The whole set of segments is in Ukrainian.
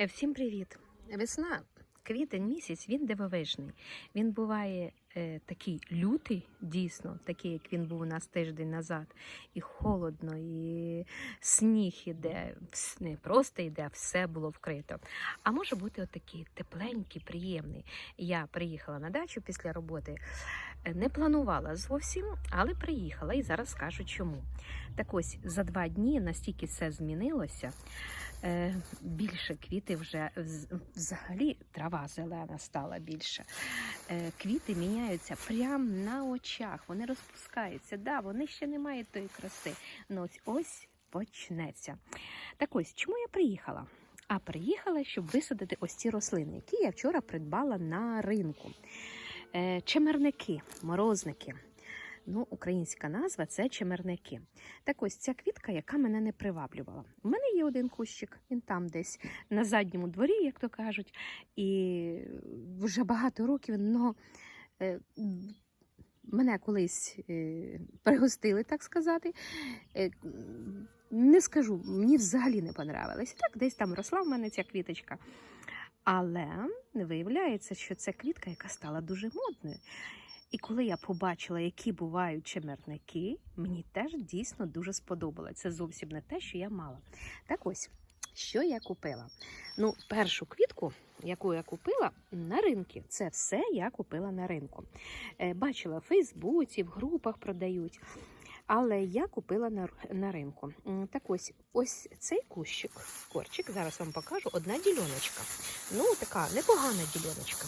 Е, Всім привіт! Весна, квітень місяць, він дивовижний. Він буває е, такий лютий, дійсно, такий, як він був у нас тиждень назад. І холодно, і сніг іде, не просто йде, а все було вкрито. А може бути отакий тепленький, приємний. Я приїхала на дачу після роботи. Е, Не планувала зовсім, але приїхала і зараз скажу чому. Так ось за два дні настільки все змінилося. Е, більше квіти вже взагалі трава зелена стала більше. Е, квіти міняються прямо на очах. Вони розпускаються. Да, вони ще не мають тої краси. Ну ось ось почнеться. Так ось, чому я приїхала? А приїхала, щоб висадити ось ці рослини, які я вчора придбала на ринку. Е, чемерники, морозники. Ну, українська назва це чемерники. Так ось ця квітка, яка мене не приваблювала. У мене є один кущик, він там десь на задньому дворі, як то кажуть, і вже багато років, но е, мене колись е, пригостили, так сказати. Е, не скажу, мені взагалі не понравилось. Так, десь там росла в мене ця квіточка. Але виявляється, що це квітка, яка стала дуже модною. І коли я побачила, які бувають чемерники, мені теж дійсно дуже сподобалося. Це зовсім не те, що я мала. Так ось, що я купила? Ну, першу квітку, яку я купила на ринку, це все я купила на ринку. Е, бачила в Фейсбуці, в групах продають. Але я купила на, на ринку. Так ось, ось цей кущик, корчик, зараз вам покажу, одна дільоночка. Ну, така непогана дільоночка.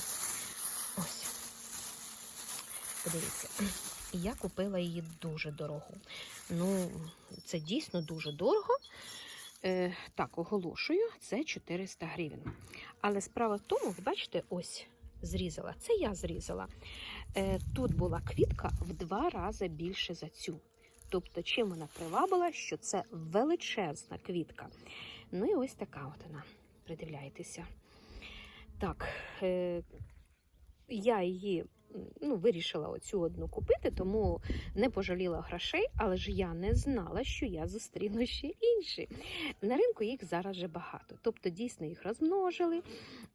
Подивіться, я купила її дуже дорого. Ну, це дійсно дуже дорого. Е, так, оголошую, це 400 гривень. Але справа в тому, ви бачите, ось зрізала. Це я зрізала. Е, тут була квітка в два рази більше за цю. Тобто, чим вона привабила, що це величезна квітка. Ну і ось така от вона. Придивляйтеся. Так, е, я її ну, вирішила оцю одну купити, тому не пожаліла грошей, але ж я не знала, що я зустріну ще інші. На ринку їх зараз вже багато. Тобто, дійсно їх розмножили.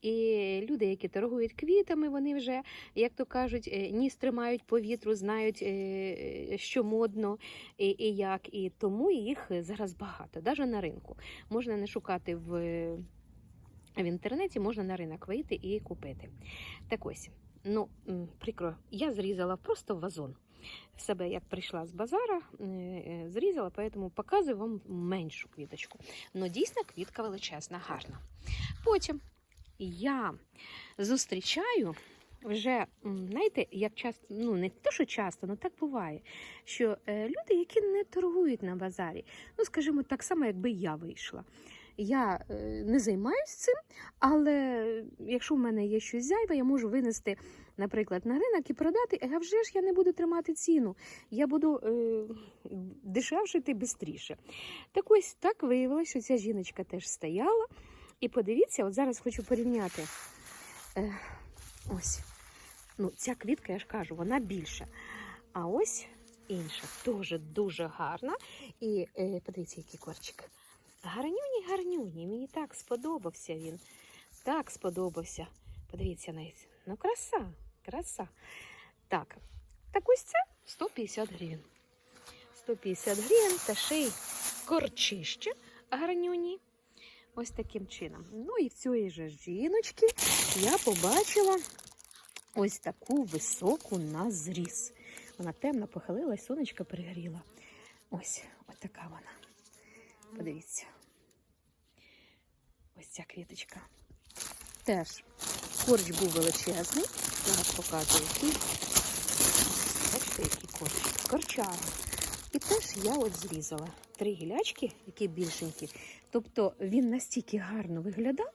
І люди, які торгують квітами, вони вже, як то кажуть, е, ніс тримають по вітру, знають, е, що модно і, і як. І тому їх зараз багато, навіть на ринку. Можна не шукати в. В інтернеті можна на ринок вийти і купити. Так ось, ну, прикро, я зрізала просто вазон. В себе як прийшла з базара, е, е, зрізала, тому показую вам меншу квіточку. Ну, дійсно, квітка величезна, гарна. Потім я зустрічаю вже, знаєте, як часто, ну не те, що часто, але так буває, що е, люди, які не торгують на базарі, ну, скажімо, так само, якби я вийшла. Я е, не займаюся цим, але якщо в мене є щось зайве, я можу винести, наприклад, на ринок і продати, а вже ж я не буду тримати ціну, я буду е, дешевшити швидше. Так ось так виявилося, що ця жіночка теж стояла. І подивіться, от зараз хочу порівняти. Е, ось. Ну, ця квітка, я ж кажу, вона більша. А ось інша, теж дуже гарна. І е, подивіться, який корчик. Гарнюні, гарнюні. Мені так сподобався він. Так сподобався. Подивіться навіть. Ну, краса, краса. Так, так ось це 150 гривень. 150 гривень та ще й корчище гарнюні. Ось таким чином. Ну і в цієї же жіночки я побачила ось таку високу на зріз. Вона темно похилилась, сонечко перегріла. Ось, ось така вона. Подивіться. Ось ця квіточка. Теж корч був величезний. Зараз показую який. Бачите, який корч. Корчара. І теж я от зрізала три гілячки, які більшенькі. Тобто він настільки гарно виглядав,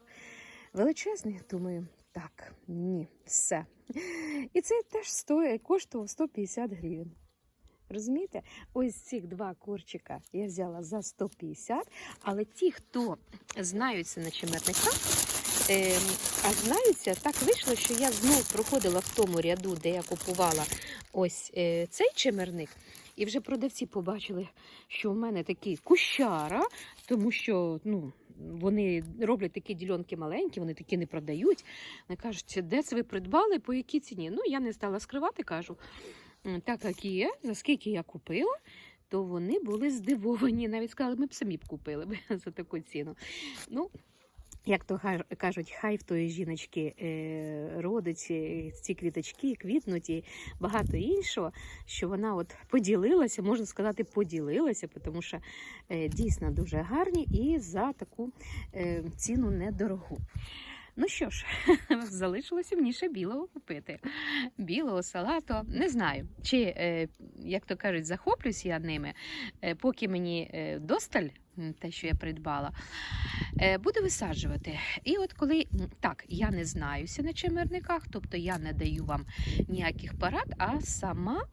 величезний, думаю, так, ні, все. І це теж стоїть, коштував 150 гривень. Розумієте? Ось цих два корчика я взяла за 150, але ті, хто знаються на чемерниках, е, а знаються, так вийшло, що я знов проходила в тому ряду, де я купувала ось е, цей чемерник. І вже продавці побачили, що в мене такий кущара, тому що ну, вони роблять такі ділянки маленькі, вони такі не продають. Вони кажуть, де це ви придбали, по якій ціні? Ну, я не стала скривати, кажу. «М, Так як є, за скільки я купила, то вони були здивовані. Навіть сказали, ми б самі б купили за таку ціну. Ну, як то кажуть, хай в тої жіночки е, родить е, ці квіточки, квітнуть і багато іншого, що вона от поділилася, можна сказати, поділилася, тому що е, дійсно дуже гарні і за таку е, ціну недорогу. Ну що ж, залишилося мені ще білого купити. Білого салату. Не знаю, чи, е, як то кажуть, захоплюсь я ними, е, поки мені е, досталь, те, що я придбала, буду висаджувати. І от коли так, я не знаюся на чимерниках, тобто я не даю вам ніяких порад, а сама.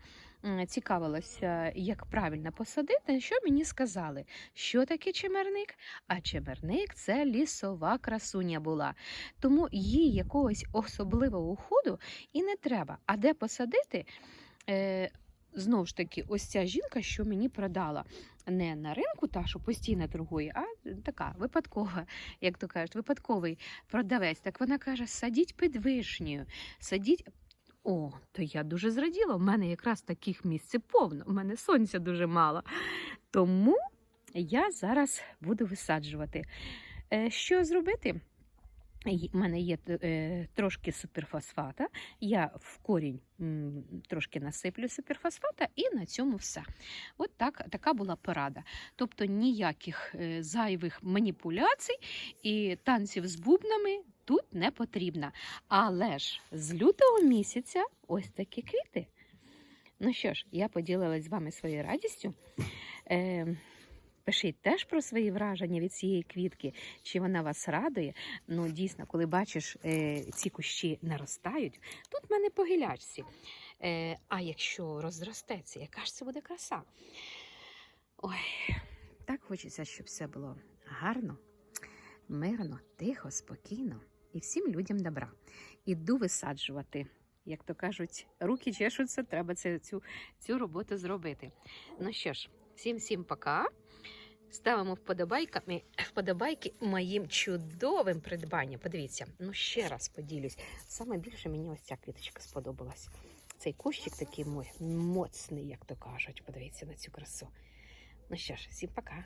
Цікавилася, як правильно посадити, що мені сказали, що таке чимерник? А чимерник це лісова красуня була. Тому їй якогось особливого уходу і не треба. А де посадити? Е, Знову ж таки, ось ця жінка, що мені продала не на ринку, та що постійно торгує, а така випадкова, як то кажуть, випадковий продавець. Так вона каже: садіть під вишнею, садіть. О, то я дуже зраділа. У мене якраз таких місць повно. У мене сонця дуже мало. Тому я зараз буду висаджувати. Е, Що зробити? У мене є е, трошки суперфосфата. Я в корінь трошки насиплю суперфосфата, і на цьому все. От так, така була порада. Тобто ніяких е, зайвих маніпуляцій і танців з бубнами тут не потрібно. Але ж з лютого місяця ось такі квіти. Ну що ж, я поділилась з вами своєю радістю. Е, Пишіть теж про свої враження від цієї квітки, чи вона вас радує. Ну, дійсно, коли бачиш, е, ці кущі наростають, тут в мене по гілячці. Е, а якщо розростеться, яка ж це буде краса? Ой, так хочеться, щоб все було гарно, мирно, тихо, спокійно і всім людям добра. Іду висаджувати. Як то кажуть, руки чешуться, треба це, цю, цю роботу зробити. Ну що ж, всім всім пока. Ставимо вподобайками, вподобайки моїм чудовим придбанням. Подивіться, ну ще раз поділюсь. Саме більше мені ось ця квіточка сподобалась. Цей кущик такий мой, моцний, як то кажуть. Подивіться на цю красу. Ну що ж, всім пока.